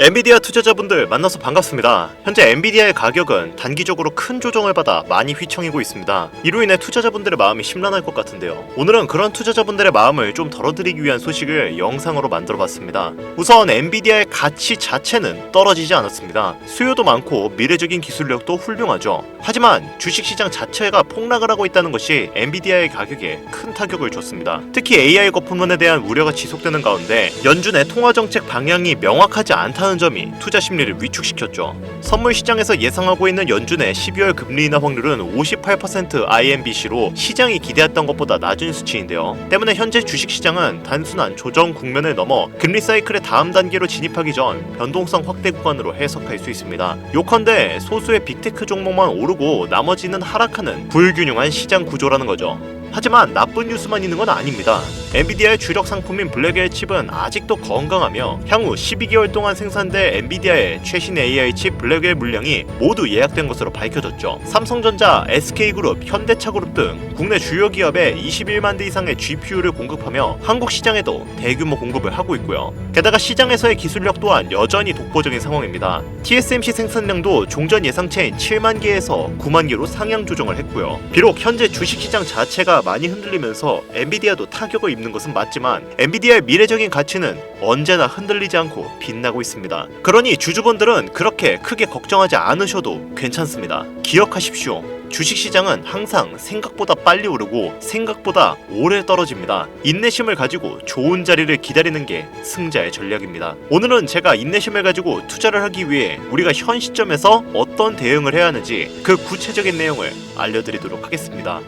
엔비디아 투자자분들 만나서 반갑습니다. 현재 엔비디아의 가격은 단기적으로 큰 조정을 받아 많이 휘청이고 있습니다. 이로 인해 투자자분들의 마음이 심란할 것 같은데요. 오늘은 그런 투자자분들의 마음을 좀 덜어드리기 위한 소식을 영상으로 만들어봤습니다. 우선 엔비디아의 가치 자체는 떨어지지 않았습니다. 수요도 많고 미래적인 기술력도 훌륭하죠. 하지만 주식시장 자체가 폭락을 하고 있다는 것이 엔비디아의 가격에 큰 타격을 줬습니다. 특히 AI 거품론에 대한 우려가 지속되는 가운데 연준의 통화 정책 방향이 명확하지 않다는 점이 투자 심리를 위축시켰죠. 선물 시장에서 예상하고 있는 연준의 12월 금리 인하 확률은 58% IMBC로 시장이 기대했던 것보다 낮은 수치인데요. 때문에 현재 주식 시장은 단순한 조정 국면을 넘어 금리 사이클의 다음 단계로 진입하기 전 변동성 확대 구간으로 해석할 수 있습니다. 요컨대 소수의 빅테크 종목만 오르고 나머지는 하락하는 불균형한 시장 구조라는 거죠. 하지만 나쁜 뉴스만 있는 건 아닙니다. 엔비디아의 주력 상품인 블랙의 칩은 아직도 건강하며 향후 12개월 동안 생산될 엔비디아의 최신 AI 칩 블랙의 물량이 모두 예약된 것으로 밝혀졌죠. 삼성전자, SK그룹, 현대차그룹 등 국내 주요 기업에 21만 대 이상의 GPU를 공급하며 한국 시장에도 대규모 공급을 하고 있고요. 게다가 시장에서의 기술력 또한 여전히 독보적인 상황입니다. TSMC 생산량도 종전 예상치인 7만 개에서 9만 개로 상향 조정을 했고요. 비록 현재 주식시장 자체가 많이 흔들리면서 엔비디아도 타격을 입는 것은 맞지만 엔비디아의 미래적인 가치는 언제나 흔들리지 않고 빛나고 있습니다. 그러니 주주분들은 그렇게 크게 걱정하지 않으셔도 괜찮습니다. 기억하십시오. 주식시장은 항상 생각보다 빨리 오르고 생각보다 오래 떨어집니다. 인내심을 가지고 좋은 자리를 기다리는 게 승자의 전략입니다. 오늘은 제가 인내심을 가지고 투자를 하기 위해 우리가 현 시점에서 어떤 대응을 해야 하는지 그 구체적인 내용을 알려드리도록 하겠습니다.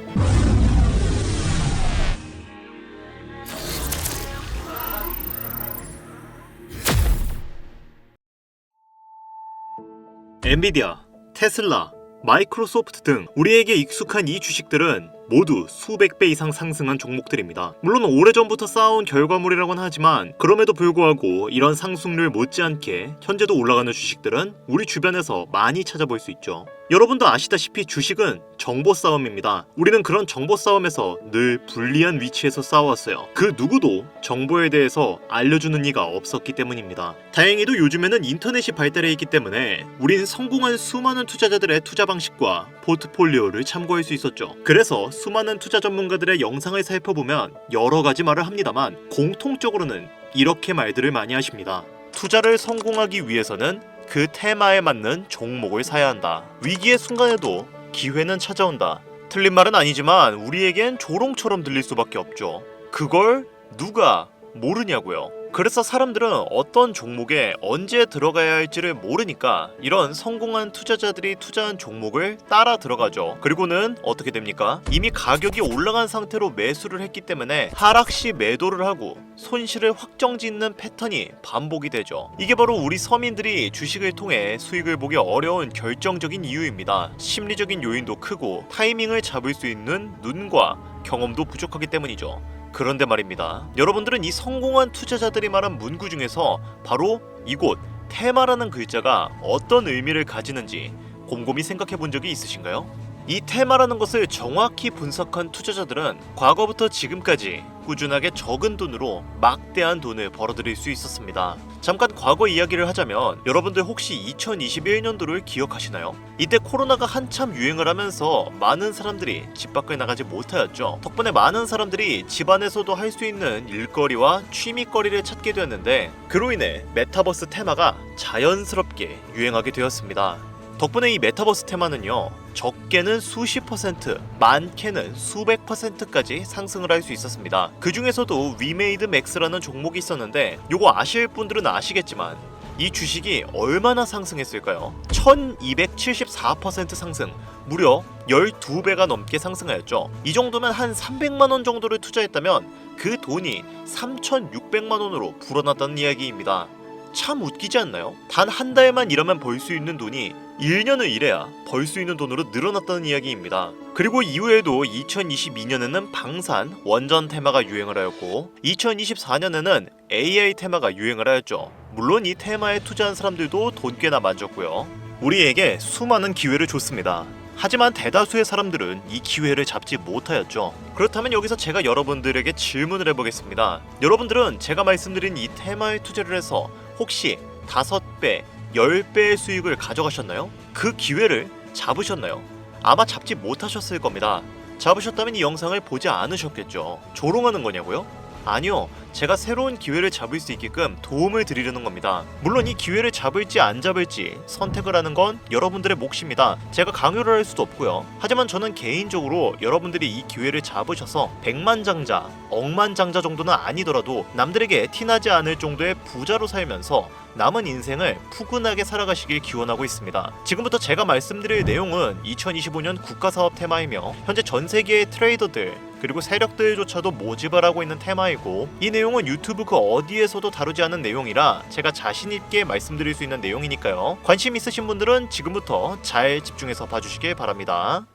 엔비디아, 테슬라, 마이크로소프트 등 우리에게 익숙한 이 주식들은 모두 수백 배 이상 상승한 종목들입니다. 물론 오래전부터 쌓아온 결과물이라고는 하지만 그럼에도 불구하고 이런 상승률 못지않게 현재도 올라가는 주식들은 우리 주변에서 많이 찾아볼 수 있죠. 여러분도 아시다시피 주식은 정보 싸움입니다. 우리는 그런 정보 싸움에서 늘 불리한 위치에서 싸워왔어요. 그 누구도 정보에 대해서 알려주는 이가 없었기 때문입니다. 다행히도 요즘에는 인터넷이 발달해 있기 때문에 우린 성공한 수많은 투자자들의 투자 방식과 포트폴리오를 참고할 수 있었죠. 그래서 수많은 투자 전문가들의 영상을 살펴보면 여러 가지 말을 합니다만 공통적으로는 이렇게 말들을 많이 하십니다. 투자를 성공하기 위해서는 그 테마에 맞는 종목을 사야 한다. 위기의 순간에도 기회는 찾아온다. 틀린 말은 아니지만 우리에겐 조롱처럼 들릴 수밖에 없죠. 그걸 누가 모르냐고요. 그래서 사람들은 어떤 종목에 언제 들어가야 할지를 모르니까 이런 성공한 투자자들이 투자한 종목을 따라 들어가죠. 그리고는 어떻게 됩니까? 이미 가격이 올라간 상태로 매수를 했기 때문에 하락 시 매도를 하고 손실을 확정 짓는 패턴이 반복이 되죠. 이게 바로 우리 서민들이 주식을 통해 수익을 보기 어려운 결정적인 이유입니다. 심리적인 요인도 크고 타이밍을 잡을 수 있는 눈과 경험도 부족하기 때문이죠. 그런데 말입니다. 여러분들은 이 성공한 투자자들이 말한 문구 중에서 바로 이곳 테마라는 글자가 어떤 의미를 가지는지 곰곰이 생각해 본 적이 있으신가요? 이 테마라는 것을 정확히 분석한 투자자들은 과거부터 지금까지 꾸준하게 적은 돈으로 막대한 돈을 벌어들일 수 있었습니다. 잠깐 과거 이야기를 하자면 여러분들 혹시 2021년도를 기억하시나요? 이때 코로나가 한참 유행을 하면서 많은 사람들이 집 밖을 나가지 못하였죠. 덕분에 많은 사람들이 집 안에서도 할 수 있는 일거리와 취미거리를 찾게 되었는데 그로 인해 메타버스 테마가 자연스럽게 유행하게 되었습니다. 덕분에 이 메타버스 테마는요 적게는 수십 퍼센트 많게는 수백 퍼센트까지 상승을 할 수 있었습니다 그 중에서도 위메이드 맥스라는 종목이 있었는데 요거 아실 분들은 아시겠지만 이 주식이 얼마나 상승했을까요? 1274% 상승 무려 12배가 넘게 상승하였죠 이 정도면 한 300만원 정도를 투자했다면 그 돈이 3600만원으로 불어났다는 이야기입니다 참 웃기지 않나요? 단 한 달만 일하면 벌 수 있는 돈이 1년을 일해야 벌 수 있는 돈으로 늘어났다는 이야기입니다. 그리고 이후에도 2022년에는 방산, 원전 테마가 유행을 하였고 2024년에는 AI 테마가 유행을 하였죠. 물론 이 테마에 투자한 사람들도 돈 꽤나 만졌고요. 우리에게 수많은 기회를 줬습니다. 하지만 대다수의 사람들은 이 기회를 잡지 못하였죠. 그렇다면 여기서 제가 여러분들에게 질문을 해보겠습니다. 여러분들은 제가 말씀드린 이 테마에 투자를 해서 혹시 5배, 10배의 수익을 가져가셨나요? 그 기회를 잡으셨나요? 아마 잡지 못하셨을 겁니다. 잡으셨다면 이 영상을 보지 않으셨겠죠. 조롱하는 거냐고요? 아니요. 제가 새로운 기회를 잡을 수 있게끔 도움을 드리려는 겁니다. 물론 이 기회를 잡을지 안 잡을지 선택을 하는 건 여러분들의 몫입니다. 제가 강요를 할 수도 없고요. 하지만 저는 개인적으로 여러분들이 이 기회를 잡으셔서 백만장자, 억만장자 정도는 아니더라도 남들에게 티나지 않을 정도의 부자로 살면서 남은 인생을 푸근하게 살아가시길 기원하고 있습니다. 지금부터 제가 말씀드릴 내용은 2025년 국가사업 테마이며 현재 전 세계의 트레이더들 그리고 세력들조차도 모집을 하고 있는 테마이고 이 내용은 유튜브 그 어디에서도 다루지 않은 내용이라 제가 자신 있게 말씀드릴 수 있는 내용이니까요. 관심 있으신 분들은 지금부터 잘 집중해서 봐주시길 바랍니다.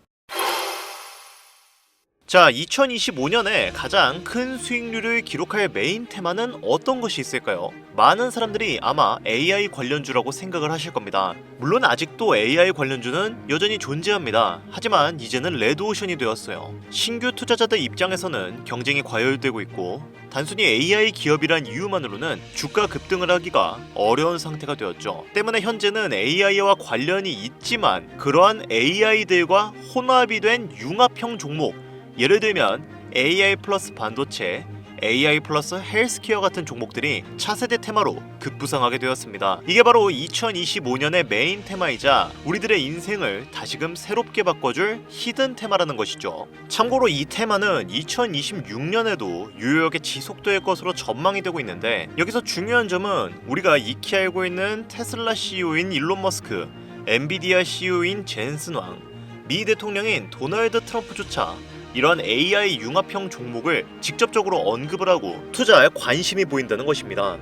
자, 2025년에 가장 큰 수익률을 기록할 메인 테마는 어떤 것이 있을까요? 많은 사람들이 아마 AI 관련주라고 생각을 하실 겁니다. 물론 아직도 AI 관련주는 여전히 존재합니다. 하지만 이제는 레드오션이 되었어요. 신규 투자자들 입장에서는 경쟁이 과열되고 있고 단순히 AI 기업이란 이유만으로는 주가 급등을 하기가 어려운 상태가 되었죠. 때문에 현재는 AI와 관련이 있지만 그러한 AI들과 혼합이 된 융합형 종목 예를 들면 AI 플러스 반도체, AI 플러스 헬스케어 같은 종목들이 차세대 테마로 급부상하게 되었습니다. 이게 바로 2025년의 메인 테마이자 우리들의 인생을 다시금 새롭게 바꿔줄 히든 테마라는 것이죠. 참고로 이 테마는 2026년에도 유효하게 지속될 것으로 전망이 되고 있는데 여기서 중요한 점은 우리가 익히 알고 있는 테슬라 CEO인 일론 머스크, 엔비디아 CEO인 젠슨 왕, 미 대통령인 도널드 트럼프조차 이런 AI 융합형 종목을 직접적으로 언급을 하고 투자에 관심이 보인다는 것입니다.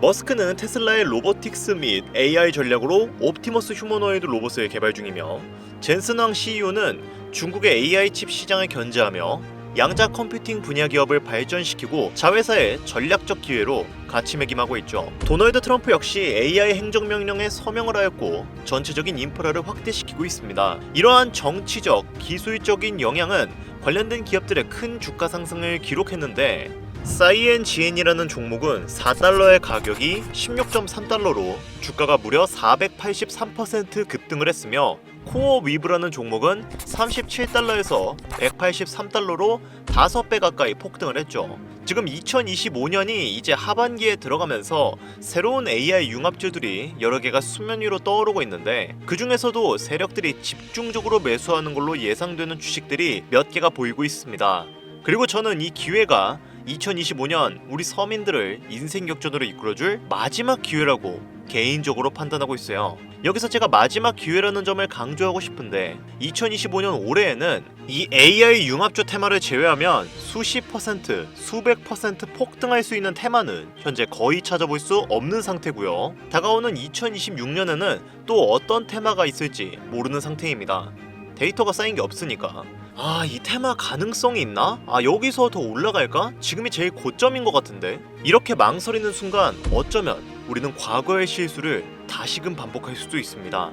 머스크는 테슬라의 로보틱스 및 AI 전략으로 옵티머스 휴머노이드 로봇을 개발 중이며 젠슨왕 CEO는 중국의 AI 칩 시장을 견제하며 양자 컴퓨팅 분야 기업을 발전시키고 자회사의 전략적 기회로 가치매김하고 있죠. 도널드 트럼프 역시 AI 행정명령에 서명을 하였고 전체적인 인프라를 확대시키고 있습니다. 이러한 정치적, 기술적인 영향은 관련된 기업들의 큰 주가 상승을 기록했는데 사이엔지엔이라는 종목은 4달러의 가격이 16.3달러로 주가가 무려 483% 급등을 했으며 코어 위브라는 종목은 37달러에서 183달러로 5배 가까이 폭등을 했죠. 지금 2025년이 이제 하반기에 들어가면서 새로운 AI 융합주들이 여러 개가 수면 위로 떠오르고 있는데 그 중에서도 세력들이 집중적으로 매수하는 걸로 예상되는 주식들이 몇 개가 보이고 있습니다. 그리고 저는 이 기회가 2025년 우리 서민들을 인생 역전으로 이끌어줄 마지막 기회라고 개인적으로 판단하고 있어요. 여기서 제가 마지막 기회라는 점을 강조하고 싶은데 2025년 올해에는 이 AI 융합주 테마를 제외하면 수십 퍼센트, 수백 퍼센트 폭등할 수 있는 테마는 현재 거의 찾아볼 수 없는 상태고요. 다가오는 2026년에는 또 어떤 테마가 있을지 모르는 상태입니다. 데이터가 쌓인 게 없으니까. 아, 이 테마 가능성이 있나? 아, 여기서 더 올라갈까? 지금이 제일 고점인 것 같은데. 이렇게 망설이는 순간 어쩌면 우리는 과거의 실수를 다시금 반복할 수도 있습니다.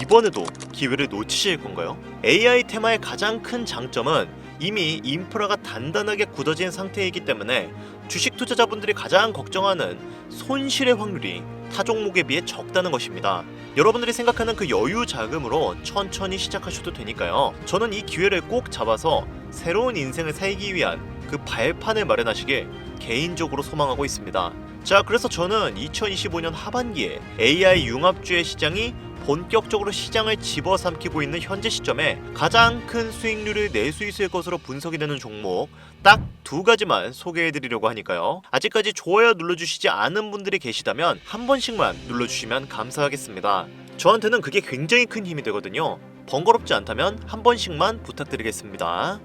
이번에도 기회를 놓치실 건가요? AI 테마의 가장 큰 장점은 이미 인프라가 단단하게 굳어진 상태이기 때문에 주식 투자자분들이 가장 걱정하는 손실의 확률이 타 종목에 비해 적다는 것입니다. 여러분들이 생각하는 그 여유 자금으로 천천히 시작하셔도 되니까요. 저는 이 기회를 꼭 잡아서 새로운 인생을 살기 위한 그 발판을 마련하시길 개인적으로 소망하고 있습니다. 자, 그래서 저는 2025년 하반기에 AI 융합주의 시장이 본격적으로 시장을 집어삼키고 있는 현재 시점에 가장 큰 수익률을 낼 수 있을 것으로 분석이 되는 종목 딱 두 가지만 소개해 드리려고 하니까요. 아직까지 좋아요 눌러주시지 않은 분들이 계시다면 한 번씩만 눌러주시면 감사하겠습니다. 저한테는 그게 굉장히 큰 힘이 되거든요. 번거롭지 않다면 한 번씩만 부탁드리겠습니다.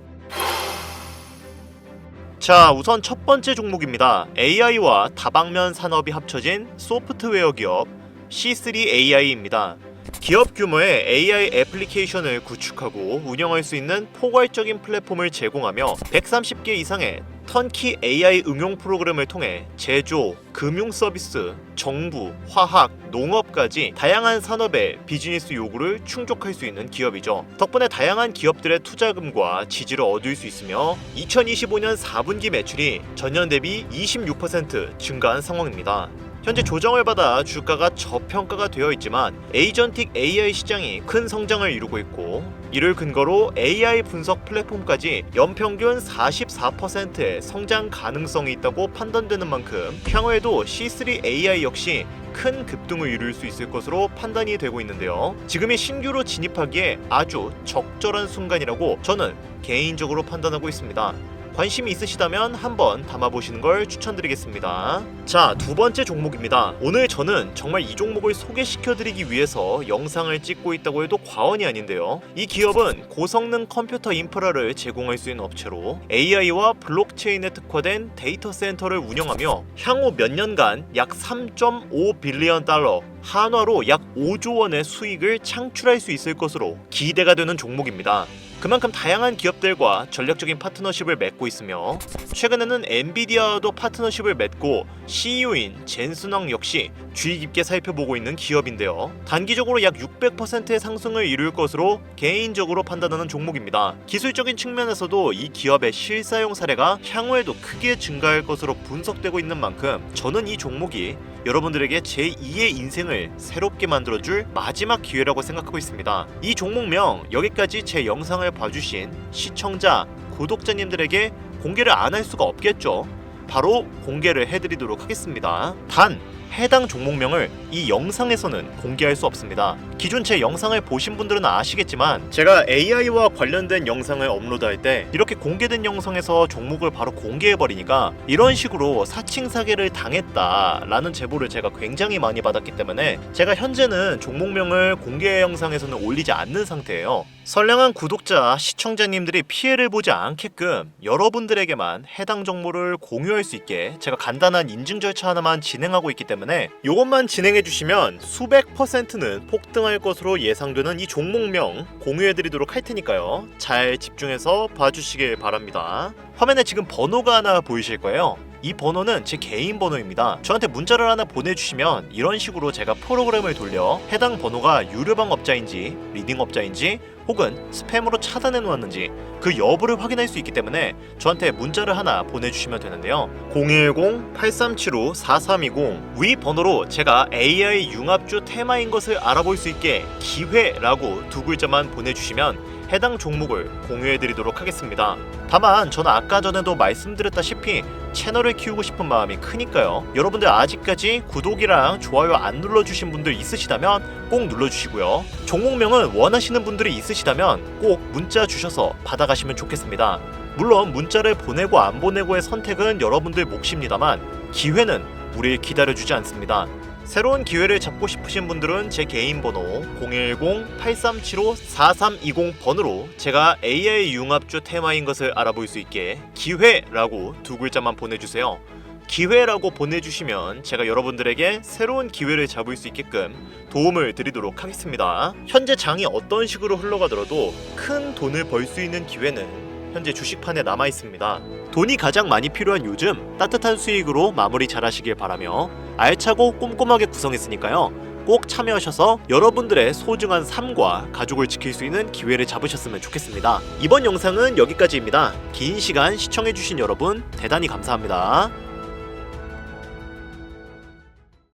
자, 우선 첫 번째 종목입니다. AI와 다방면 산업이 합쳐진 소프트웨어 기업 C3AI입니다. 기업 규모의 AI 애플리케이션을 구축하고 운영할 수 있는 포괄적인 플랫폼을 제공하며 130개 이상의 턴키 AI 응용 프로그램을 통해 제조, 금융 서비스, 정부, 화학, 농업까지 다양한 산업의 비즈니스 요구를 충족할 수 있는 기업이죠. 덕분에 다양한 기업들의 투자금과 지지를 얻을 수 있으며 2025년 4분기 매출이 전년 대비 26% 증가한 상황입니다. 현재 조정을 받아 주가가 저평가가 되어 있지만 에이전틱 AI 시장이 큰 성장을 이루고 있고 이를 근거로 AI 분석 플랫폼까지 연평균 44%의 성장 가능성이 있다고 판단되는 만큼 향후에도 C3 AI 역시 큰 급등을 이룰 수 있을 것으로 판단이 되고 있는데요. 지금이 신규로 진입하기에 아주 적절한 순간이라고 저는 개인적으로 판단하고 있습니다. 관심이 있으시다면 한번 담아보시는 걸 추천드리겠습니다. 자, 두 번째 종목입니다. 오늘 저는 정말 이 종목을 소개시켜드리기 위해서 영상을 찍고 있다고 해도 과언이 아닌데요. 이 기업은 고성능 컴퓨터 인프라를 제공할 수 있는 업체로 AI와 블록체인에 특화된 데이터 센터를 운영하며 향후 몇 년간 약 3.5 빌리언 달러 한화로 약 5조 원의 수익을 창출할 수 있을 것으로 기대가 되는 종목입니다. 그만큼 다양한 기업들과 전략적인 파트너십을 맺고 있으며 최근에는 엔비디아와도 파트너십을 맺고 CEO인 젠슨왕 역시 주의 깊게 살펴보고 있는 기업인데요. 단기적으로 약 600%의 상승을 이룰 것으로 개인적으로 판단하는 종목입니다. 기술적인 측면에서도 이 기업의 실사용 사례가 향후에도 크게 증가할 것으로 분석되고 있는 만큼 저는 이 종목이 여러분들에게 제2의 인생을 새롭게 만들어줄 마지막 기회라고 생각하고 있습니다. 이 종목명 여기까지 제 영상을 봐주신 시청자, 구독자님들에게 공개를 안 할 수가 없겠죠. 바로 공개를 해드리도록 하겠습니다. 단 해당 종목명을 이 영상에서는 공개할 수 없습니다. 기존 제 영상을 보신 분들은 아시겠지만 제가 AI와 관련된 영상을 업로드할 때 이렇게 공개된 영상에서 종목을 바로 공개해 버리니까 이런 식으로 사칭 사기를 당했다라는 제보를 제가 굉장히 많이 받았기 때문에 제가 현재는 종목명을 공개 영상에서는 올리지 않는 상태예요. 선량한 구독자, 시청자님들이 피해를 보지 않게끔 여러분들에게만 해당 정보를 공유할 수 있게 제가 간단한 인증 절차 하나만 진행하고 있기 때문에 이것만 진행해 주시면 수백 퍼센트는 폭등할 것으로 예상되는 이 종목명 공유해 드리도록 할 테니까요. 잘 집중해서 봐주시길 바랍니다. 화면에 지금 번호가 하나 보이실 거예요. 이 번호는 제 개인 번호입니다. 저한테 문자를 하나 보내주시면 이런 식으로 제가 프로그램을 돌려 해당 번호가 유료방 업자인지 리딩 업자인지 혹은 스팸으로 차단해 놓았는지 그 여부를 확인할 수 있기 때문에 저한테 문자를 하나 보내주시면 되는데요. 010-8375-4320 위 번호로 제가 AI 융합주 테마인 것을 알아볼 수 있게 기회라고 두 글자만 보내주시면 해당 종목을 공유해드리도록 하겠습니다. 다만 저는 아까 전에도 말씀드렸다시피 채널을 키우고 싶은 마음이 크니까요. 여러분들 아직까지 구독이랑 좋아요 안 눌러주신 분들 있으시다면 꼭 눌러주시고요. 종목명은 원하시는 분들이 있으시다면 꼭 문자 주셔서 받아가시면 좋겠습니다. 물론 문자를 보내고 안 보내고의 선택은 여러분들 몫입니다만 기회는 우리를 기다려주지 않습니다. 새로운 기회를 잡고 싶으신 분들은 제 개인 번호 010-8375-4320번으로 제가 AI 융합주 테마인 것을 알아볼 수 있게 기회라고 두 글자만 보내주세요. 기회라고 보내주시면 제가 여러분들에게 새로운 기회를 잡을 수 있게끔 도움을 드리도록 하겠습니다. 현재 장이 어떤 식으로 흘러가더라도 큰 돈을 벌 수 있는 기회는 현재 주식판에 남아 있습니다. 돈이 가장 많이 필요한 요즘 따뜻한 수익으로 마무리 잘하시길 바라며 알차고 꼼꼼하게 구성했으니까요. 꼭 참여하셔서 여러분들의 소중한 삶과 가족을 지킬 수 있는 기회를 잡으셨으면 좋겠습니다. 이번 영상은 여기까지입니다. 긴 시간 시청해주신 여러분 대단히 감사합니다.